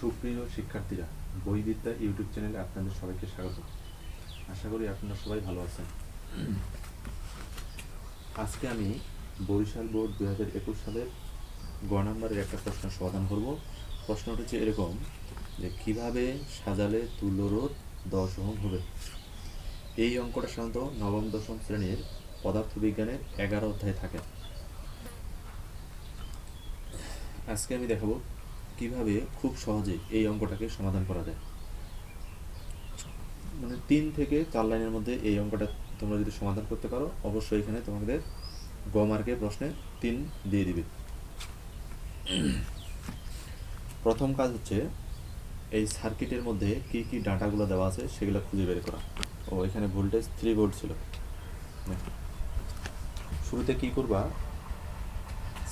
সুপ্রিয় শিক্ষার্থীরা বইবিদ্যা ইউটিউব চ্যানেলে আপনাদের সবাইকে স্বাগত। আশা করি আপনারা সবাই ভালো আছেন। আজকে আমি বরিশাল বোর্ড দু হাজার একুশ সালের গ নাম্বারের একটা প্রশ্ন সমাধান করব। প্রশ্নটা হচ্ছে এরকম যে, কীভাবে সাজালে তুল্যরোধ দশ ওহম হবে? এই অঙ্কটা সাধারণত নবম, দশম শ্রেণির পদার্থবিজ্ঞানের এগারো অধ্যায় থাকে। আজকে আমি দেখাবো কীভাবে খুব সহজে এই অঙ্কটাকে সমাধান করা যায়? মানে তিন থেকে চার লাইনের মধ্যে এই অঙ্কটা তোমরা যদি সমাধান করতে পারো, অবশ্যই এখানে তোমাদের গ মার্কে প্রশ্নে তিন দিয়ে দিবে। প্রথম কাজ হচ্ছে এই সার্কিটের মধ্যে কি কি ডাটাগুলো দেওয়া আছে সেগুলো খুঁজে বের করা। ও, এখানে ভোল্টেজ থ্রি ভোল্ট ছিল। শুরুতে কি করবা?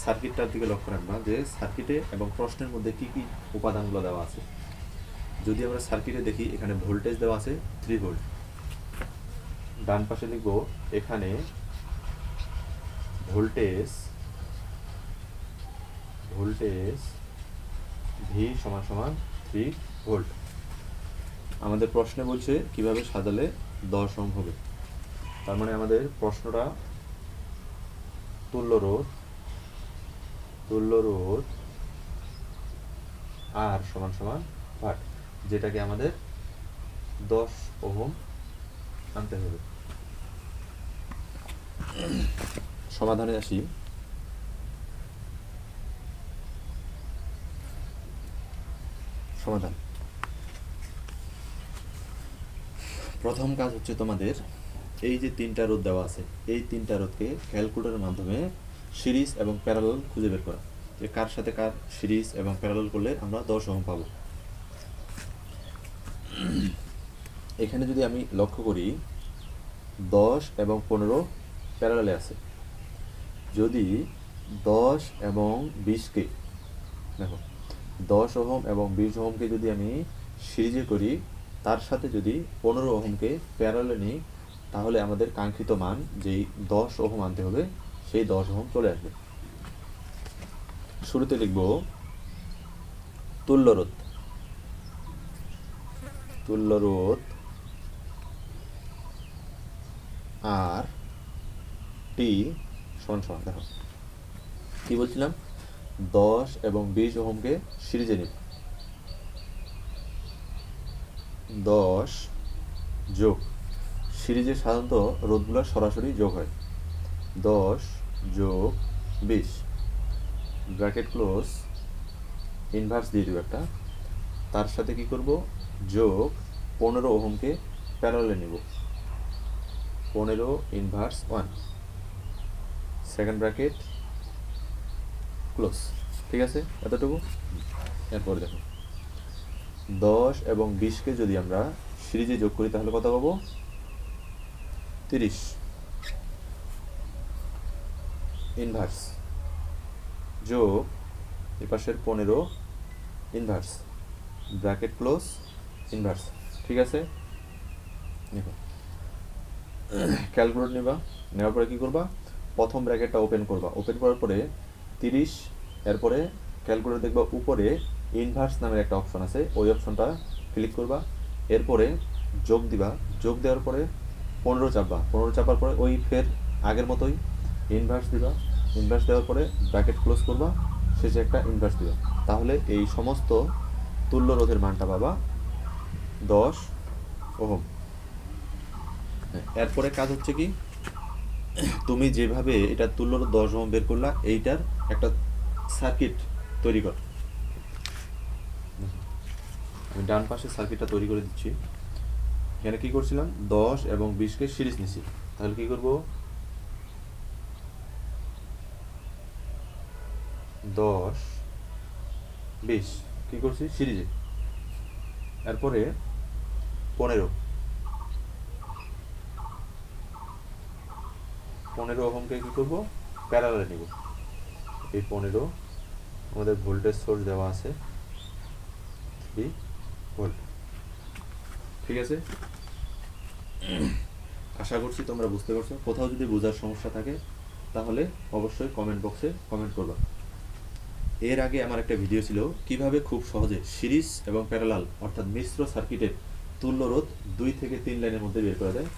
সার্কিটটার দিকে লক্ষ্য রাখবা যে সার্কিটে এবং প্রশ্নের মধ্যে কি কি উপাদানগুলো দেওয়া আছে। যদি আমরা সার্কিটে দেখি, এখানে ভোল্টেজ দেওয়া আছে থ্রি ভোল্ট ডান পাশে লিখব, এখানে ভোল্টেজ ভোল্টেজ ভি সমান সমান থ্রি ভোল্ট আমাদের প্রশ্নে বলছে কীভাবে সাজালে দশ হবে। তার মানে আমাদের প্রশ্নটা তুল্য রোধ তুল্য রোধ আর সমান সমান ভাট যেটাকে আমাদের দশ ওহম আনতে হবে। সমাধানে আসি। সমাধান। প্রথম কাজ হচ্ছে তোমাদের এই যে তিনটা রোদ দেওয়া আছে, এই তিনটা রোদকে ক্যালকুলেটরের মাধ্যমে সিরিজ এবং প্যারালাল খুঁজে বের করা। যে কার সাথে কার সিরিজ এবং প্যারালাল করলে আমরা দশ ওহম পাবো। এখানে যদি আমি লক্ষ্য করি, দশ এবং পনেরো প্যারালালে আছে। যদি দশ এবং বিশকে, দেখো, দশ ওহম এবং বিশ ওহমকে যদি আমি সিরিজে করি, তার সাথে যদি পনেরো ওহমকে প্যারালে নিই, তাহলে আমাদের কাঙ্ক্ষিত মান যেই দশ ওহম আনতে হবে সেই দশ ওহম চলে আসবে। শুরুতে লিখব তুল্যরোধ তুল্যরোধ আর টি সমান সমান, দেখো। কি বলছিলাম? দশ এবং বিশ ওহমকে সিরিজে নিব। দশ যোগ সিরিজে সাধারণত রোধগুলো সরাসরি যোগ হয়। দশ যোগ বিশ। ব্র্যাকেট ক্লোজ ইনভার্স দিয়ে দেবো একটা। তার সাথে কি করব? যোগ পনেরো ওহমকে প্যারালে নিব। পনেরো inverse one second bracket close ঠিক আছে? এতটুকু? এরপর দেখো। দশ এবং বিশকে যদি আমরা সিরিজে যোগ করি, তাহলে কত পাবো? তিরিশ। ইনভার্স যোগ এপাশের পনেরো ইনভার্স ব্র্যাকেট ক্লোজ ইনভার্স ঠিক আছে? দেখো ক্যালকুলেট নেবা, নেওয়ার পরে কী করবা? প্রথম ব্র্যাকেটটা ওপেন করবা। ওপেন করার পরে তিরিশ, এরপরে ক্যালকুলেট দেখবা উপরে ইনভার্স নামের একটা অপশন আছে, ওই অপশনটা ক্লিক করবা। এরপরে যোগ দিবা। যোগ দেওয়ার পরে পনেরো চাপবা। পনেরো চাপার পরে ওই ফের আগের মতোই ইনভার্স দিবা। ইনভার্স দেওয়ার পরে ব্র্যাকেট ক্লোজ করবা, শেষে একটা ইনভার্স দিবা। তাহলে এই সমস্ত তুল্য রোধের মানটা পাবা দশ ওহম। এরপরে কাজ হচ্ছে কি? তুমি যেভাবে এটা তুল্য দশ ওহম বের করলা, এইটার একটা সার্কিট তৈরি কর। আমি ডান পাশে সার্কিটটা তৈরি করে দিচ্ছি। এখানে কি করছিলাম? দশ এবং বিশকে সিরিজ নিছি। তাহলে কি করব? দশ, বিশ, কি করছি সিরিজে। এরপরে পনেরো। পনেরো ওহমকে কি করব? প্যারালালে নিব। এই পনেরো, আমাদের ভোল্টেজ সোর্স দেওয়া আছে। থ্রি ভোল্ট ঠিক আছে? আশা করছি তোমরা বুঝতে পারছ। কোথাও যদি বোঝার সমস্যা থাকে, তাহলে অবশ্যই কমেন্ট বক্সে কমেন্ট করবা। এর আগে আমার একটা ভিডিও ছিল, কীভাবে খুব সহজে সিরিজ এবং প্যারালাল অর্থাৎ মিশ্র সার্কিটের তুল্য রোধ দুই থেকে তিন লাইনের মধ্যে বের করা যায়,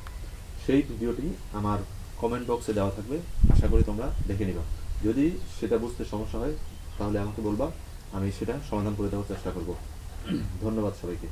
সেই ভিডিওটি আমার কমেন্ট বক্সে দেওয়া থাকবে, আশা করি তোমরা দেখে নিবা। যদি সেটা বুঝতে সমস্যা হয়, তাহলে আমাকে বলবা, আমি সেটা সমাধান করে দেওয়ার চেষ্টা করব। ধন্যবাদ সবাইকে।